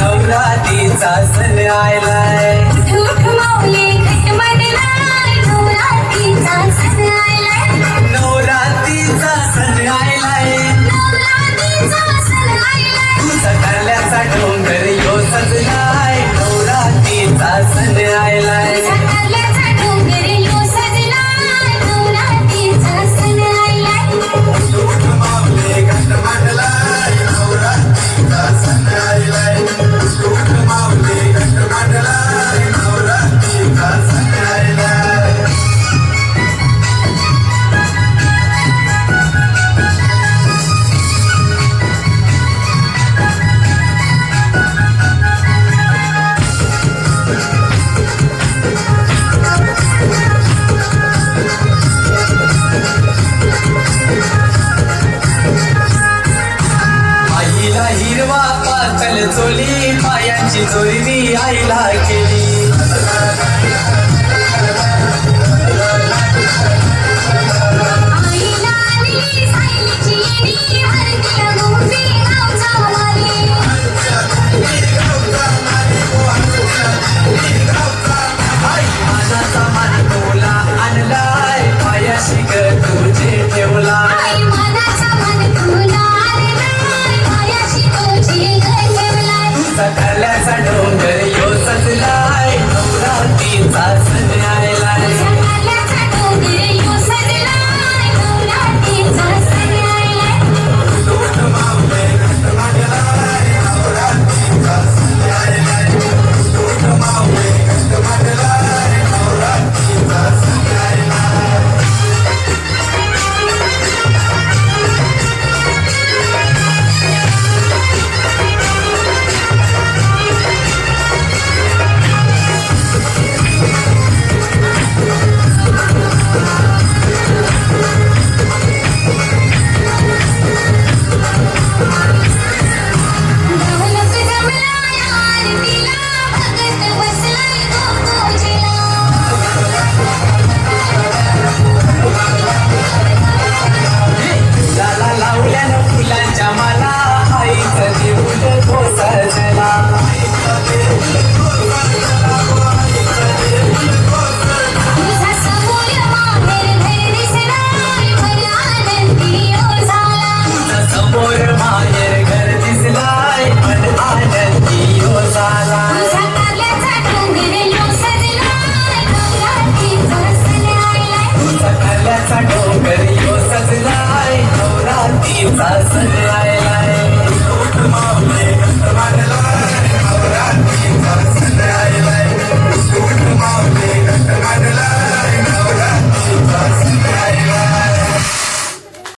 नवरा तिचा सण आयलाय बापा चल चोली पायांची चोरी मी आईला केली. Bye. डोंगर यो सजलाय. नवरात्रीचा सजलाय.